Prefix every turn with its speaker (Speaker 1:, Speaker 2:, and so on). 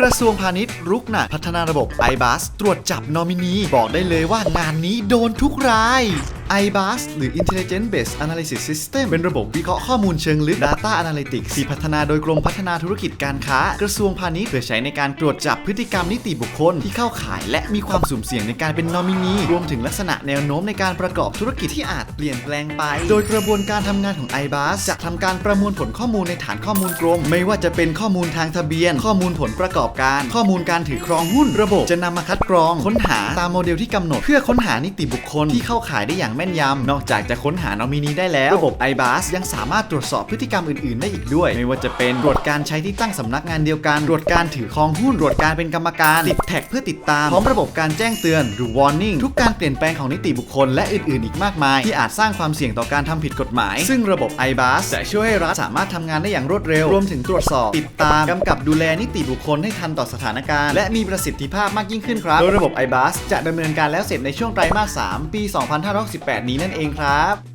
Speaker 1: กระทรวงพาณิชย์รุกหนักพัฒนาระบบ iBus ตรวจจับนอมินี บอกได้เลยว่างานนี้โดนทุกราย iBus หรือ Intelligent Based Analysis System เป็นระบบวิเคราะห์ข้อมูลเชิงลึก Data Analytics ที่พัฒนาโดยกรมพัฒนาธุรกิจการค้า กระทรวงพาณิชย์เพื่อใช้ในการตรวจจับพฤติกรรมนิติบุคคลที่เข้าข่าย และมีความสุ่มเสี่ยงในการเป็นนอมินี รวมถึงลักษณะแนวโน้มในการประกอบธุรกิจที่อาจเปลี่ยนแปลงไป โดยกระบวนการทำงานของ iBus จะทำการประมวลผลข้อมูลในฐานข้อมูลกรม ไม่ว่าจะเป็นข้อมูลทางทะเบียน ข้อมูลผลประกอบการ ข้อมูลการถือครองหุ้น ระบบจะนำมาคัดกรอง ค้นหาตามโมเดลที่กำหนด เพื่อค้นหานิติบุคคลที่เข้าข่ายได้อย่างแม่นยำนอกจากจะค้นหานอมินีได้แล้ว ระบบ iBus ยังสามารถตรวจสอบพฤติกรรมอื่น ๆ ได้อีกด้วย ไม่ว่าจะเป็นตรวจการใช้ที่ตั้งสำนักงานเดียวกันตรวจการถือครองหุ้นตรวจการเป็นกรรมการติดแท็กเพื่อติดตามพร้อมระบบการแจ้งเตือนหรือ warning ทุกการเปลี่ยนแปลงของนิติบุคคลและอื่น ๆ อีกมากมาย ที่อาจสร้างความเสี่ยงต่อการทำผิดกฎหมาย ซึ่งระบบ iBus จะช่วยให้รัฐสามารถทำงานได้อย่างรวดเร็ว รวมถึงตรวจสอบ ติดตามกำกับดูแลนิติบุคคลให้ทันต่อสถานการณ์ และมีประสิทธิภาพมากยิ่งขึ้นครับ โดยระบบ iBus จะดำเนินการแล้วเสร็จในช่วงไตรมาส 3 ปี 2568นี้นั่นเองครับ